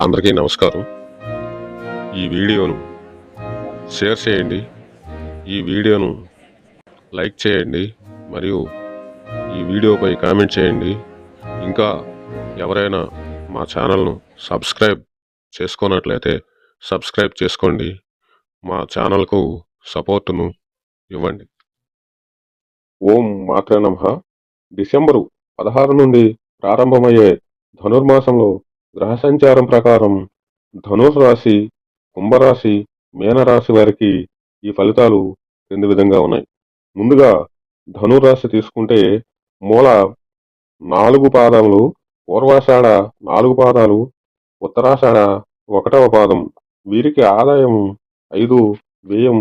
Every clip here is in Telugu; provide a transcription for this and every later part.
అందరికీ నమస్కారం. ఈ వీడియోను షేర్ చేయండి. ఈ వీడియోను లైక్ చేయండి మరియు ఈ వీడియోపై కామెంట్ చేయండి. ఇంకా ఎవరైనా మా ఛానల్ను సబ్స్క్రైబ్ చేసుకున్నట్లయితే సబ్స్క్రైబ్ చేసుకోండి. మా ఛానల్కు సపోర్టును ఇవ్వండి. ఓం మాత్ర నమ. డిసెంబరు పదహారు నుండి ప్రారంభమయ్యే ధనుర్మాసంలో గ్రహ సంచారం ప్రకారం ధనుర్ రాశి కుంభరాశి మీనరాశి వారికి ఈ ఫలితాలు క్రింది విధంగా ఉన్నాయి. ముందుగా ధనురాశి తీసుకుంటే మూల నాలుగు పాదములు పూర్వాషాఢ నాలుగు పాదాలు ఉత్తరాషాఢ ఒకటవ పాదం. వీరికి ఆదాయం ఐదు వ్యయం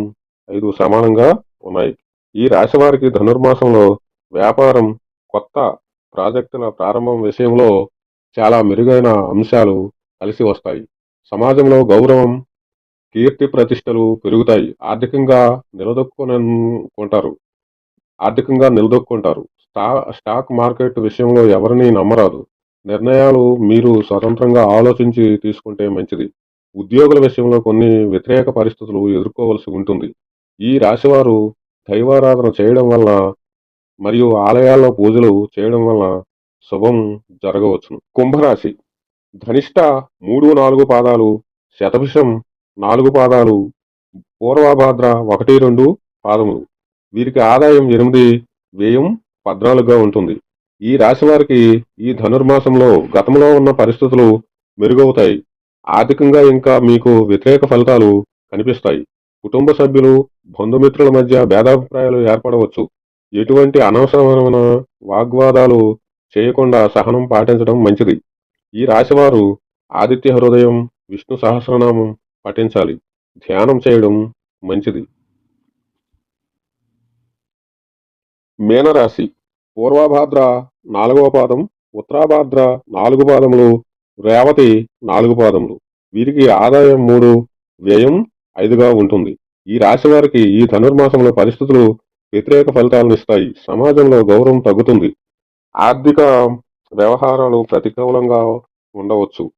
ఐదు సమానంగా ఉన్నాయి. ఈ రాశి వారికి ధనుర్మాసంలో వ్యాపారం కొత్త ప్రాజెక్టుల ప్రారంభం విషయంలో చాలా మెరుగైన అంశాలు కలిసి వస్తాయి. సమాజంలో గౌరవం కీర్తి ప్రతిష్టలు పెరుగుతాయి. ఆర్థికంగా నిలదొక్కుకుంటారు ఆర్థికంగా నిలదొక్కుంటారు. స్టా స్టాక్ మార్కెట్ విషయంలో ఎవరిని నమ్మరాదు. నిర్ణయాలు మీరు స్వతంత్రంగా ఆలోచించి తీసుకుంటే మంచిది. ఉద్యోగుల విషయంలో కొన్ని వ్యతిరేక పరిస్థితులు ఎదుర్కోవలసి ఉంటుంది. ఈ రాశివారు దైవారాధన చేయడం వలన మరియు ఆలయాల్లో పూజలు చేయడం వలన శుభం జరగవచ్చును. కుంభరాశి. ధనిష్ట మూడు నాలుగు పాదాలు శతభిషం నాలుగు పాదాలు పూర్వభాద్ర ఒకటి రెండు పాదములు. వీరికి ఆదాయం ఎనిమిది వ్యయం పద్నాలుగుగా ఉంటుంది. ఈ రాశి వారికి ఈ ధనుర్మాసంలో గతంలో ఉన్న పరిస్థితులు మెరుగవుతాయి. ఆర్థికంగా ఇంకా మీకు వ్యతిరేక ఫలితాలు కనిపిస్తాయి. కుటుంబ సభ్యులు బంధుమిత్రుల మధ్య భేదాభిప్రాయాలు ఏర్పడవచ్చు. ఎటువంటి అనవసరమైన వాగ్వాదాలు చేయకుండా సహనం పాటించడం మంచిది. ఈ రాశివారు ఆదిత్య హృదయం విష్ణు సహస్రనామం పఠించాలి. ధ్యానం చేయడం మంచిది. మీనరాశి పూర్వభాద్ర నాలుగవ పాదం ఉత్తరాభాద్ర నాలుగు పాదములు రేవతి నాలుగు పాదములు. వీరికి ఆదాయం మూడు వ్యయం ఐదుగా ఉంటుంది. ఈ రాశి వారికి ఈ ధనుర్మాసంలో పరిస్థితులు వ్యతిరేక ఫలితాలను ఇస్తాయి. సమాజంలో గౌరవం తగ్గుతుంది. ఆర్థిక వ్యవహారాలు ప్రతికూలంగా ఉండవచ్చు.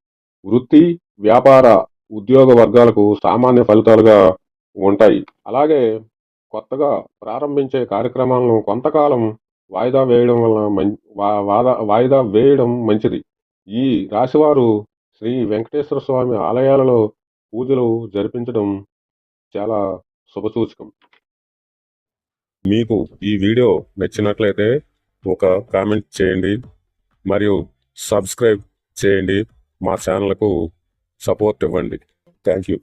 వృత్తి వ్యాపార ఉద్యోగ వర్గాలకు సామాన్య ఫలితాలుగా ఉంటాయి. అలాగే కొత్తగా ప్రారంభించే కార్యక్రమాలను కొంతకాలం వాయిదా వేయడం వలన మం- వా- వాదా- వాయిదా వేయడం మంచిది. ఈ రాశివారు శ్రీ వెంకటేశ్వర స్వామి ఆలయాలలో పూజలు జరిపించడం చాలా శుభసూచకం. మీకు ఈ వీడియో నచ్చినట్లయితే ఒక కామెంట్ చేయండి మరియు సబ్స్క్రైబ్ చేయండి. మా ఛానల్కు సపోర్ట్ ఇవ్వండి. Thank you